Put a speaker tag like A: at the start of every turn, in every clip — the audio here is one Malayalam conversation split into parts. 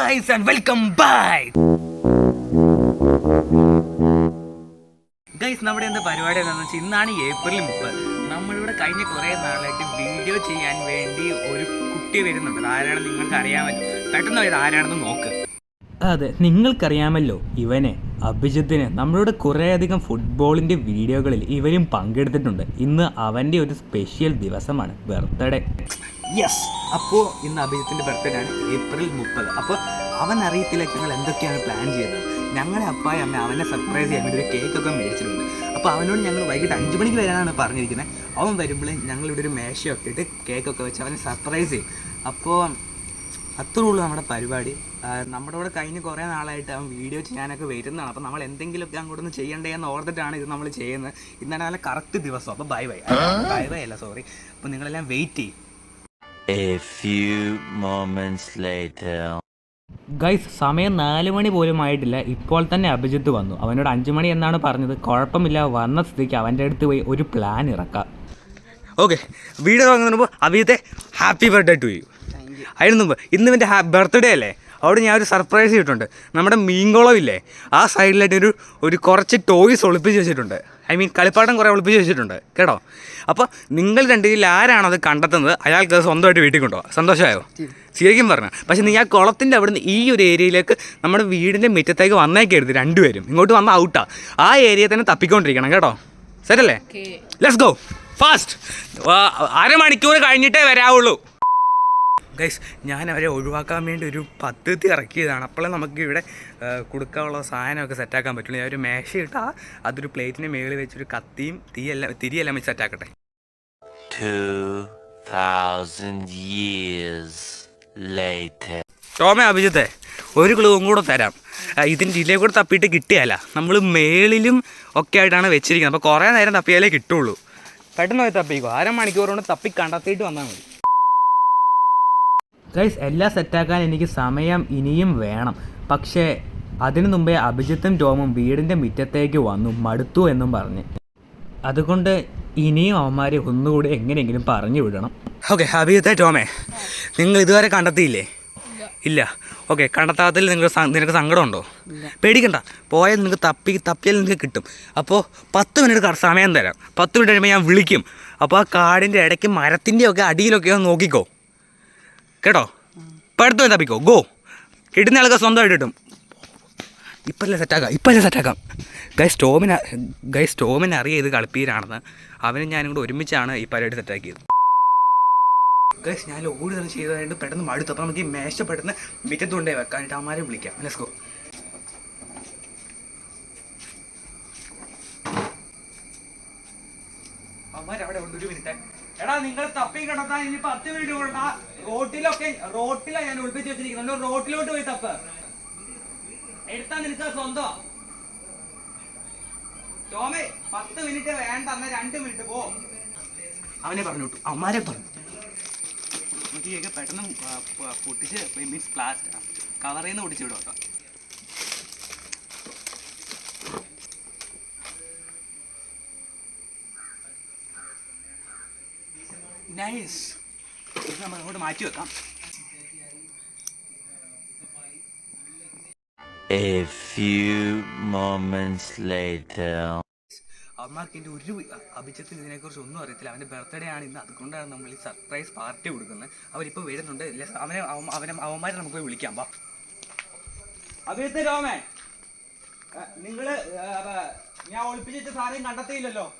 A: Guys and welcome bye guys നമ്മുടെ എന്താ പരിപാടി എന്താണെന്ന് വെച്ചാൽ ഇന്നാണ് ഏപ്രിൽ മുപ്പത്. നമ്മളിവിടെ കഴിഞ്ഞ കുറേ നാളായിട്ട് വീഡിയോ ചെയ്യാൻ വേണ്ടി ഒരു കുട്ടി വരുന്നുണ്ട്. ആരാണെന്ന് നിങ്ങൾക്ക് അറിയാമല്ലോ പെട്ടെന്ന് ഇത് ആരാണെന്ന് നോക്ക്.
B: അതെ നിങ്ങൾക്കറിയാമല്ലോ ഇവനെ അഭിജിത്തിന്. നമ്മളോട് കുറേയധികം ഫുട്ബോളിന്റെ വീഡിയോകളിൽ ഇവരും പങ്കെടുത്തിട്ടുണ്ട്. ഇന്ന് അവന്റെ ഒരു സ്പെഷ്യൽ ദിവസമാണ് ബർത്ത്ഡേ
A: യെസ് അപ്പോൾ ഇന്ന് അഭിജിത്തിന്റെ ബർത്ത്ഡേ ആണ് ഏപ്രിൽ മുപ്പത്. അപ്പോൾ അവൻ അറിയത്തില്ല ഞങ്ങൾ എന്തൊക്കെയാണ് പ്ലാൻ ചെയ്യുന്നത്. ഞങ്ങളെ അപ്പായി അമ്മ അവനെ സർപ്രൈസ് ചെയ്യാൻ വേണ്ടി ഒരു കേക്കൊക്കെ മേടിച്ചിട്ടുണ്ട്. അപ്പോൾ അവനോട് ഞങ്ങൾ വൈകിട്ട് അഞ്ച് മണിക്ക് വരാനാണ് പറഞ്ഞിരിക്കുന്നത് അവൻ വരുമ്പോൾ ഞങ്ങളിവിടെ ഒരു മേശയൊക്കെ ഇട്ട് കേക്കൊക്കെ വെച്ച് അവനെ സർപ്രൈസ് ചെയ്യും. അപ്പോൾ അത്രേ ഉള്ളൂ നമ്മുടെ പരിപാടി. നമ്മുടെ കൂടെ കഴിഞ്ഞ് കുറേ നാളായിട്ട് അവൻ വീഡിയോ ചെയ്യാനൊക്കെ വരുന്നതാണ്. അപ്പോൾ നമ്മൾ എന്തെങ്കിലുമൊക്കെ അങ്ങോട്ട് ഒന്ന് ചെയ്യണ്ടേ എന്ന് ഓർത്തിട്ടാണ് ഇത് നമ്മൾ ചെയ്യുന്നത്. ഇന്നാണ് നല്ല കറക്റ്റ് ദിവസം. അപ്പോൾ ബൈ ബൈ ബൈ ബൈ അല്ല സോറി അപ്പോൾ നിങ്ങളെല്ലാം വെയിറ്റ് ചെയ്യും.
C: A few moments later.
B: Guys സമയം നാല് മണി പോലും ആയിട്ടില്ല. ഇപ്പോൾ തന്നെ അഭിജിത്ത് വന്നു. അവനോട് അഞ്ചു മണി എന്നാണ് പറഞ്ഞത്. കുഴപ്പമില്ല. വന്ന സ്ഥിതിക്ക് അവന്റെ അടുത്ത് പോയി ഒരു പ്ലാൻ ഇറക്കാം.
A: ഓക്കെ വീട് തുടങ്ങുന്നതിന് മുമ്പ് അഭിജിത്തെ ഹാപ്പി ബർത്ത്ഡേ ടു യു അതിന് മുമ്പ് ഇന്ന് ഇവന്റെ ബർത്ത്ഡേ അല്ലേ? അവിടെ ഞാൻ ഒരു സർപ്രൈസ് ചെയ്തിട്ടുണ്ട് നമ്മുടെ മീൻകുളം ഇല്ലേ ആ സൈഡിലായിട്ട് ഒരു ഒരു കുറച്ച് ടോയ്സ് ഒളിപ്പിച്ച് വെച്ചിട്ടുണ്ട്. ഐ മീൻ കളിപ്പാട്ടം കുറേ ഒളിപ്പിച്ച് വെച്ചിട്ടുണ്ട് കേട്ടോ? അപ്പോൾ നിങ്ങൾ രണ്ടിൽ ആരാണത് കണ്ടെത്തുന്നത് അയാൾക്ക് അത് സ്വന്തമായിട്ട് വീട്ടിൽ കൊണ്ടുപോകാം സന്തോഷമായോ? ശരിക്കും പറഞ്ഞു. പക്ഷേ നീ ആ കുളത്തിന്റെ അവിടുന്ന് ഈ ഒരു ഏരിയയിലേക്ക് നമ്മുടെ വീടിന്റെ മുറ്റത്തേക്ക് വന്നേക്കരുത് രണ്ടുപേരും. ഇങ്ങോട്ട് വന്ന ഔട്ടാ. ആ ഏരിയ തന്നെ തപ്പിക്കൊണ്ടിരിക്കണം കേട്ടോ? ശരിയല്ലേ? ലെറ്റ്സ് ഗോ ഫാസ്റ്റ് അരമണിക്കൂർ കഴിഞ്ഞിട്ടേ വരാവുള്ളൂ. ഗൈസ് ഞാൻ അവരെ ഒഴിവാക്കാൻ വേണ്ടി ഒരു പദ്ധതി ഇറക്കിയതാണ്. അപ്പോഴേ നമുക്ക് ഇവിടെ കൊടുക്കാനുള്ള സാധനമൊക്കെ സെറ്റാക്കാൻ പറ്റുള്ളൂ. ഞാൻ ഒരു മേശ ഇട്ടാൽ അതൊരു പ്ലേറ്റിന് മേളിൽ വെച്ചൊരു കത്തിയും തീയെല്ലാം തിരിയെല്ലാം വെച്ച് സെറ്റാക്കട്ടെ. ടോമേ അഭിജിത്തെ ഒരു ക്ലൂവും കൂടെ തരാം. ഇതിന്റെ ഇതിലേ കൂടെ തപ്പിയിട്ട് കിട്ടിയല്ല. നമ്മൾ മേളിലും ഒക്കെ ആയിട്ടാണ് വെച്ചിരിക്കുന്നത്. അപ്പോൾ കുറേ നേരം തപ്പിയാലേ കിട്ടുള്ളൂ. പെട്ടെന്ന് പോയി തപ്പിക്കോ. അരമണിക്കൂർ കൊണ്ട് തപ്പി കണ്ടെത്തിയിട്ട് വന്നാൽ മതി.
B: ഗൈസ് എല്ലാം സെറ്റാക്കാൻ എനിക്ക് സമയം ഇനിയും വേണം. പക്ഷേ അതിനു മുമ്പേ അഭിജിത്തും ടോമും വീടിന്റെ മുറ്റത്തേക്ക് വന്നു മടുത്തു എന്നും പറഞ്ഞ്. അതുകൊണ്ട് ഇനിയും അവന്മാരെ ഒന്നുകൂടി എങ്ങനെയെങ്കിലും പറഞ്ഞു വിടണം.
A: ഓക്കെ അഭിജിത്തെ ടോമേ? നിങ്ങൾ ഇതുവരെ കണ്ടെത്തിയില്ലേ? ഇല്ല. ഓക്കെ കണ്ടെത്താത്തതിൽ നിങ്ങൾക്ക് സ- നിനക്ക് സങ്കടമുണ്ടോ? പേടിക്കണ്ട. പോയാൽ നിങ്ങൾക്ക് തപ്പി തപ്പിയാൽ നിങ്ങൾക്ക് കിട്ടും. അപ്പോൾ പത്ത് മിനിറ്റ് സമയം തരാം. പത്ത് മിനിറ്റ് കഴിയുമ്പോൾ ഞാൻ വിളിക്കും. അപ്പോൾ ആ കാടിന്റെ ഇടയ്ക്ക് മരത്തിന്റെയൊക്കെ അടിയിലൊക്കെ ഒന്ന് നോക്കിക്കോ. കേട്ടോ? ഇപ്പം അടുത്ത് തപ്പിക്കോ ഗോ കിട്ടുന്ന ആൾക്ക് സ്വന്തമായിട്ട് കിട്ടും. ഇപ്പല്ലേ സെറ്റാക്കാം ഇപ്പല്ലേ സെറ്റാക്കാം. ഗൈ സ്റ്റോമിന് ഗൈ സ്റ്റോമിന് അറിയ ഇത് കളിപ്പീരാണെന്ന്. അവനും ഞാനും കൂടെ ഒരുമിച്ചാണ് ഈ പരിപാടി സെറ്റാക്കിയത് ഗൈസ് ഞാൻ ഓടി തന്നെ ചെയ്തതായിട്ട് പെട്ടെന്ന് മടുത്തു. അപ്പോൾ നമുക്ക് ഈ മേശ പെട്ടെന്ന് മിറ്റത്ത് കൊണ്ടേ വെക്കാനായിട്ട് അമ്മമാരെ വിളിക്കാം. അമ്മമാർ അവിടെ ഉണ്ട്. ഒരു മിനിറ്റ്. എടാ നിങ്ങൾ തപ്പി കിടത്താൻ ഇനി പത്ത് മിനിറ്റ് കൊണ്ട റോട്ടിലൊക്കെ റോട്ടിലാണ് ഞാൻ ഒളിപ്പിച്ച് വെച്ചിരിക്കുന്നത്. റോട്ടിലോട്ട് പോയി തപ്പ്. എടുത്താ നിനക്ക് സ്വന്തം. ടോമി പത്ത് മിനിറ്റ് വേണ്ട എന്നാ രണ്ട് മിനിറ്റ് പോ. അവനെ പറഞ്ഞു വിട്ടു അമ്മാരെ പറഞ്ഞു നമുക്കൊക്കെ പെട്ടെന്ന് പൊട്ടിച്ച് മീൻസ് പ്ലാസ്റ്റ് കവറിൽ നിന്ന് പൊട്ടിച്ച് വിടും കേട്ടോ. നൈസ് ഇത് നമ്മൾ അങ്ങോട്ട് മാറ്റി വെക്കാം.
C: A few moments later.
A: അവന്മാർക്ക് എന്റെ ഒരു അഭിജത്തിന് ഇതിനെക്കുറിച്ച് ഒന്നും അറിയത്തില്ല. അവന്റെ ബർത്ത്ഡേ ആണ് ഇന്ന്. അതുകൊണ്ടാണ് നമ്മൾ ഈ സർപ്രൈസ് പാർട്ടി കൊടുക്കുന്നത്. അവരിപ്പോൾ വരുന്നുണ്ട്. അവനെ അവൻ- അവനെ അവന്മാരെ നമുക്ക് പോയി വിളിക്കാം. വാ. അഭിജിത്ത് രോമേ. നിങ്ങൾ ഞാൻ ഒളിപ്പിച്ചിട്ട് സാധനം കണ്ടെത്തിയില്ലല്ലോ.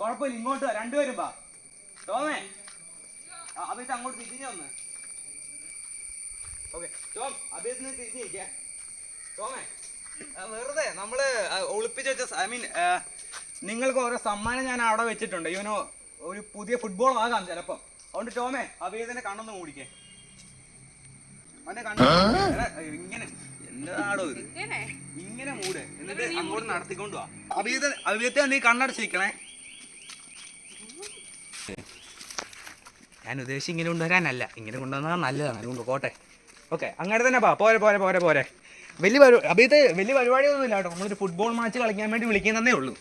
A: കുഴപ്പമില്ല ഇങ്ങോട്ട് രണ്ടുപേരും വാ. ടോമേ അഭിജത്ത് അങ്ങോട്ട് തിരിഞ്ഞു വന്ന്. ഓക്കെ. ടോം അഭിജത്തിന് തിരിഞ്ഞിരിക്കേ ടോമേ വെറുതെ നമ്മൾ ഒളിപ്പിച്ച് വെച്ച ഐ മീൻ നിങ്ങൾക്ക് ഓരോ സമ്മാനം ഞാൻ അവിടെ വെച്ചിട്ടുണ്ട്. ഇവനോ ഒരു പുതിയ ഫുട്ബോൾ ആകാം ചിലപ്പം. അതുകൊണ്ട് ടോമേ അഭിയതിന്റെ കണ്ണൊന്ന് മൂടിക്കേ. അവന്റെ കണ്ണ ഇങ്ങനെ എന്താടോ ഇത്? ഇങ്ങനെ? മൂട്. എന്നിട്ട് അങ്ങോട്ട് നടത്തിക്കൊണ്ടുവാ വാ. അഭിജിത്തെ അഭിയത്തെ നീ കണ്ണടച്ചിരിക്കണേ. ഞാൻ ഉദ്ദേശിച്ച് ഇങ്ങനെ കൊണ്ടുവരാനല്ല. ഇങ്ങനെ കൊണ്ടുവന്നാൽ നല്ലതാണ്. അതുകൊണ്ട് പോട്ടെ. ഓക്കെ അങ്ങനെ തന്നെ പാ. പോരെ പോരെ പോരെ പോരെ. വലിയ പരിപാടി അഭിയത്തെ വലിയ പരിപാടിയൊന്നും ഇല്ല കേട്ടോ. നമ്മളൊരു ഫുട്ബോൾ മാച്ച് കളിക്കാൻ വേണ്ടി വിളിക്കുന്നതേ ഉള്ളൂ.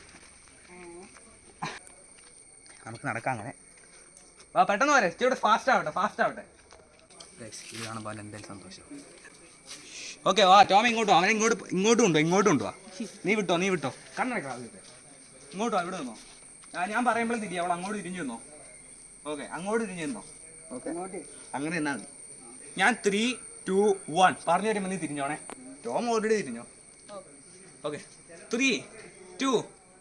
A: നമുക്ക് നടക്കാം അങ്ങനെ. വാ പെട്ടെന്ന് പോരെ ഇവിടെ ഫാസ്റ്റ് ആവട്ടെ ഫാസ്റ്റ് ആവട്ടെ. ഇത് കാണുമ്പോൾ എന്തായാലും സന്തോഷം. ഓക്കെ വാ ടോമ ഇങ്ങോട്ട് അവനെ ഇങ്ങോട്ട് ഇങ്ങോട്ട് ഉണ്ടോ ഇങ്ങോട്ട് വാ. നീ വിട്ടോ നീ വിട്ടോ. കണ്ണടക്കാം ഇങ്ങോട്ടോ ഇവിടെ നിന്നോ. ഞാൻ ഞാൻ പറയുമ്പോഴും തിരി അവൾ അങ്ങോട്ട് തിരിഞ്ഞു നിന്നോ. ഓക്കെ അങ്ങോട്ട് തിരിഞ്ഞോ ഓക്കെ. അങ്ങനെ എന്നാ മതി. ഞാൻ ത്രീ ടു വൺ പറഞ്ഞു വരുമ്പോൾ നീ തിരിഞ്ഞോണേ. ടോം ഓൾറെഡി തിരിഞ്ഞോ? Okay. Three two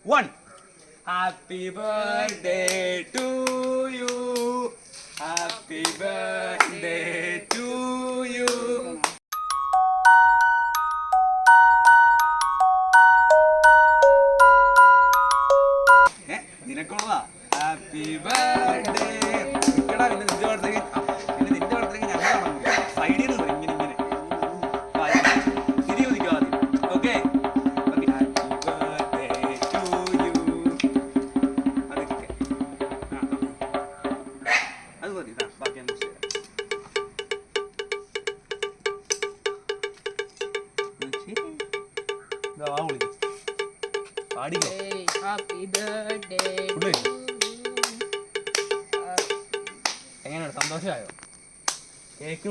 A: one happy birthday to you happy birthday to you നിനക്കുള്ളതാ. Happy birthday നിക്കടാ പിന്നെ നിന്റെ ബർത്ത്ഡേക്ക് പിന്നെ നിന്റെ ബർത്ത്ഡേക്ക് ഞങ്ങൾ സൈഡിൽ നിന്ന് വരും ഇങ്ങനെ. ഇങ്ങനെ വാ, തിരി ഒതുക്കുക ആദ്യം ഓക്കെ ബർത്ത്ഡേ ടു യു അതൊക്കെ. ആ, ആ. അത് മതി ബാക്കി വിളിക്ക്.
D: Hey, happy
A: സന്തോഷമായോ? കേക്ക്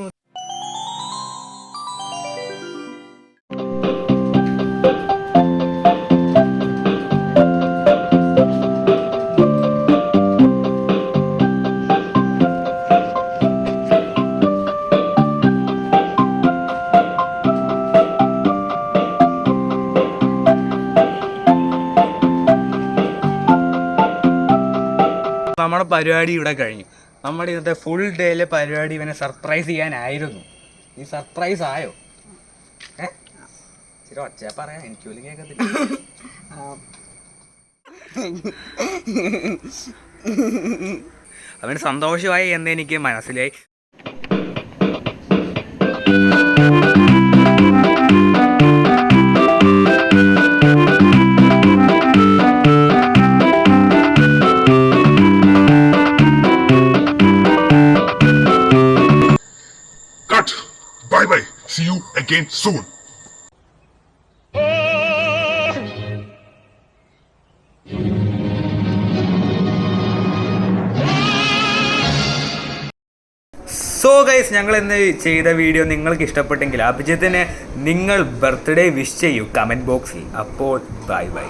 A: നമ്മുടെ പരിപാടി ഇവിടെ കഴിഞ്ഞു. നമ്മുടെ ഇന്നത്തെ ഫുൾ ഡേയിലെ പരിപാടി ഇവനെ സർപ്രൈസ് ചെയ്യാനായിരുന്നു. ഈ സർപ്രൈസ് ആയോ? ഏ? ഇച്ചിരി ഒച്ച പറയാം എനിക്ക് പോലും കേൾക്കത്തില്ല അവന് സന്തോഷമായി എന്ന് എനിക്ക് മനസ്സിലായി.
E: Again soon.
A: സോ ഗൈസ് ഞങ്ങൾ ഇന്ന് ചെയ്ത വീഡിയോ നിങ്ങൾക്ക് ഇഷ്ടപ്പെട്ടെങ്കിൽ അഭിജിത്തിന് നിങ്ങൾ ബർത്ത്ഡേ വിഷ് ചെയ്യൂ കമന്റ് ബോക്സിൽ അപ്പോൾ ബൈ ബൈ